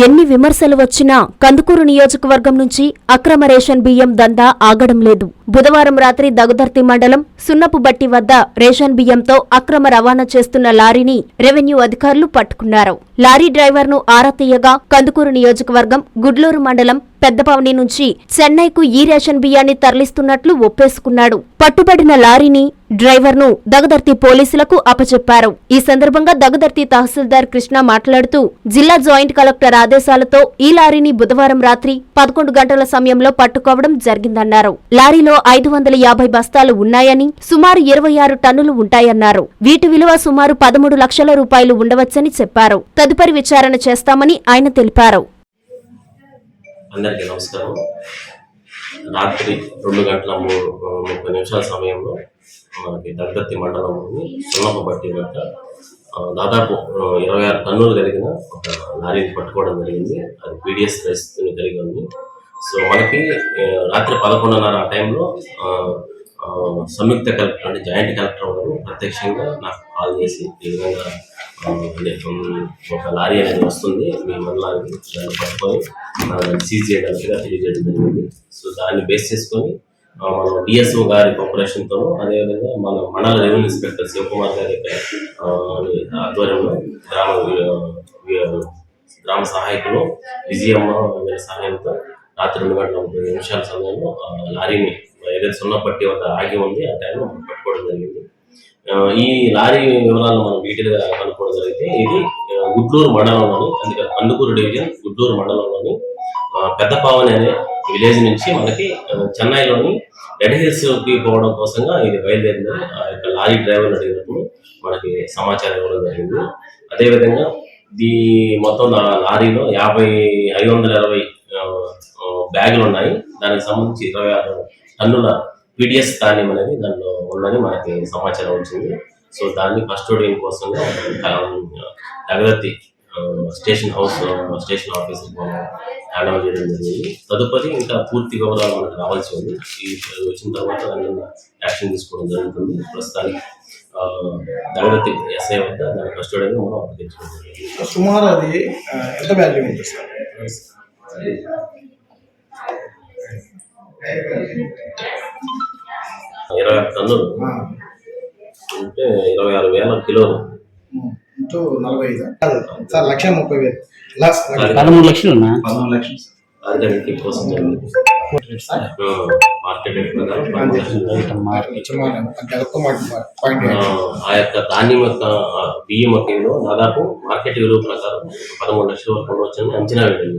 ఎన్ని విమర్శలు వచ్చినా కందుకూరు నియోజకవర్గం నుంచి అక్రమ రేషన్ బియ్యం దందా ఆగడం లేదు. బుధవారం రాత్రి దగుదర్తి మండలం సున్నపుబట్టి వద్ద రేషన్ బియ్యంతో అక్రమ రవాణా చేస్తున్న లారీని రెవెన్యూ అధికారులు పట్టుకున్నారు. లారీ డ్రైవర్ను ఆరా తీయగా కందుకూరు నియోజకవర్గం గుడ్లూరు మండలం పెద్దపవని నుంచి చెన్నైకు ఈ రేషన్ బియ్యాన్ని తరలిస్తున్నట్లు ఒప్పేసుకున్నాడు. పట్టుబడిన లారీని డ్రైవర్ను దగదర్తి పోలీసులకు అప్పచెప్పారు. ఈ సందర్భంగా దగదర్తి తహసీల్దార్ కృష్ణ మాట్లాడుతూ జిల్లా జాయింట్ కలెక్టర్ ఆదేశాలతో ఈ లారీని బుధవారం రాత్రి పదకొండు గంటల సమయంలో పట్టుకోవడం జరిగిందన్నారు. లారీలో ఐదు వందల యాభై బస్తాలు ఉన్నాయని సుమారు ఇరవై ఆరు టన్నులు ఉంటాయన్నారు. వీటి విలువ సుమారు పదమూడు లక్షల రూపాయలు ఉండవచ్చని చెప్పారు. తదుపరి విచారణ చేస్తామని ఆయన తెలిపారు. అందరికీ నమస్కారం. రాత్రి రెండు గంటల మూడు ముప్పై నిమిషాల సమయంలో మనకి దగ్గత్తి మండలంలోని సున్నపబట్టి వద్ద దాదాపు ఇరవై ఆరు టన్నులు కలిగిన ఒక లారీని పట్టుకోవడం జరిగింది. అది పీడిఎస్ పరిస్థితిని కలిగి ఉంది. సో మనకి రాత్రి పదకొండున్నర ఆ టైంలో సంయుక్త కలెక్టర్ అంటే జాయింట్ కలెక్టర్ వారు ప్రత్యక్షంగా నాకు కాల్ చేసి ఈ విధంగా అంటే, ఒక లారీ అనేది వస్తుంది మీ మండలానికి దాన్ని పట్టుకొని సీజ్ చేయడానికి తెలియజేయడం జరిగింది. సో దాన్ని బేస్ చేసుకొని ఆ, మనం డిఎస్ఓ గారి కోఆపరేషన్తో అదేవిధంగా మన మండల రెవెన్యూ ఇన్స్పెక్టర్ శివకుమార్ గారి ఆధ్వర్యంలో గ్రామ గ్రామ సహాయకులు విజయమ్మ వీళ్ళ సహాయంతో రాత్రి రెండు గంటల ముప్పై నిమిషాల సమయంలో ఆ లారీని ఏదైతే సున్నపట్టి వద్ద ఆగి ఉంది ఆ టైంలో పట్టుకోవడం జరిగింది. ఈ లారీ వివరాలను మనం డీటెయిల్గా కనుక్కోవడం జరిగితే ఇది గుడ్లూరు మండలంలోని అందుకే కందుకూరు డివిజన్ గుడ్లూరు మండలంలోని పెద్దపావని అనే విలేజ్ నుంచి మనకి చెన్నైలోని రెడ్ హిల్స్కి పోవడం కోసంగా ఇది బయలుదేరిందని ఆ యొక్క లారీ డ్రైవర్ అడిగినప్పుడు మనకి సమాచారం ఇవ్వడం జరిగింది. అదేవిధంగా ఈ మొత్తం నా లారీలో యాభై ఐదు వందల ఇరవై బ్యాగులు ఉన్నాయి దానికి సంబంధించి ఇరవై ఆరు టన్నుల పీడిఎస్ ధాన్యం అనేది దానిలో ఉందని మనకి సమాచారం వచ్చింది. సో దాన్ని కస్టోడియన్ కోసంగా జగదత్తి station house station office hand over చేయడం జరిగింది. తదుపరి ఇంకా పూర్తి వివరాలు మనకు రావాల్సి ఉంది. ఈ వచ్చిన తర్వాత దాని యాక్షన్ తీసుకోవడం జరుగుతుంది. ప్రస్తుతానికి ఆ, జగదత్తి ఎస్ఐ వద్ద దాని కస్టోడియన్ మనం అప్పగించుకోవడం జరిగింది. సుమారు అది ఎంత వాల్యూ ఉంటుంది సార్? ఆరు టన్నులు ఆ, అంటే ఇరవై ఆరు వేల కిలోలు. ఉమ్, ఇంటూ నలభై ఐదు. కాదు సార్ లక్ష ముప్పై వేలు. పదమూడు లక్షలు పదమూడు లక్షలు ఆ, యొక్క ధాన్యం యొక్క బియ్యం మొత్తంలో దాదాపు మార్కెట్ విలువ ప్రకారం పదమూడు లక్షల వరకు ఉండవచ్చని అంచనా వేయడం